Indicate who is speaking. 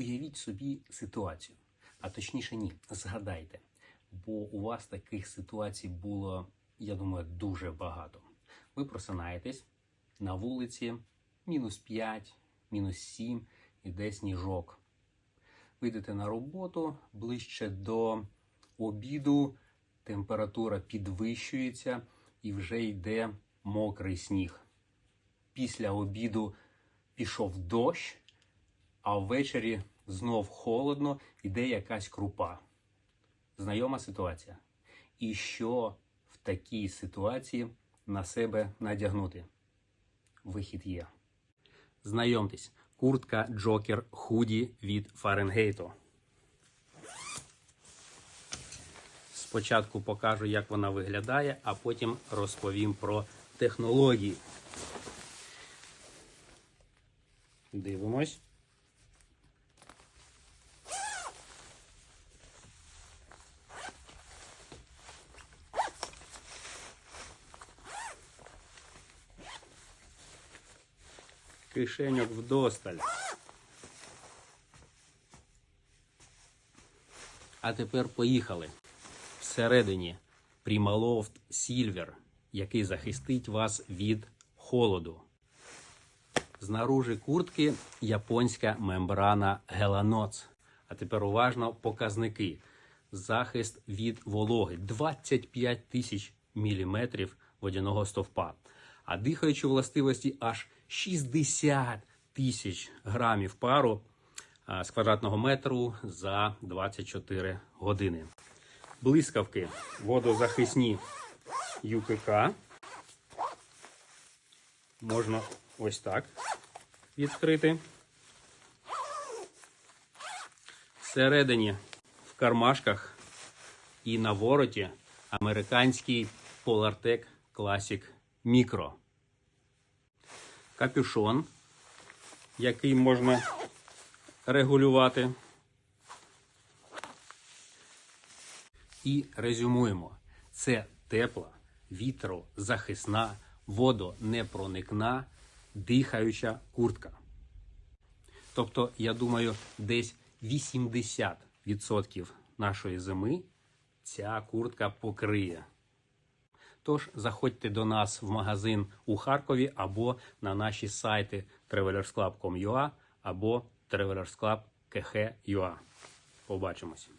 Speaker 1: Уявіть собі ситуацію, а точніше ні, згадайте, бо у вас таких ситуацій було, я думаю, дуже багато. Ви просинаєтесь на вулиці мінус 5, мінус 7, іде сніжок. Вийдете на роботу ближче до обіду, температура підвищується і вже йде мокрий сніг. Після обіду пішов дощ, а ввечері знов холодно, іде якась крупа. Знайома ситуація. І що в такій ситуації на себе надягнути? Вихід є. Знайомтесь, куртка Джокер худі від Фаренгейту. Спочатку покажу, як вона виглядає, а потім розповім про технології. Дивимось. Кишеньок вдосталь. А тепер поїхали. Всередині Primaloft Silver, який захистить вас від холоду. Знаружи куртки японська мембрана Геланоц. А тепер уважно показники. Захист від вологи 25 тисяч міліметрів водяного стовпа. А дихаючі властивості аж 60 тисяч грамів пару з квадратного метру за 24 години. Блискавки водозахисні ЮКК. Можна ось так відкрити. Всередині в кармашках і на вороті американський Polartec Classic Micro. Капюшон, який можна регулювати. І резюмуємо: це тепла, вітрозахисна, водонепроникна, дихаюча куртка. Тобто, я думаю, десь 80% нашої зими ця куртка покриє. Тож заходьте до нас в магазин у Харкові або на наші сайти travelersclub.com.ua або travelersclub.kh.ua. Побачимось.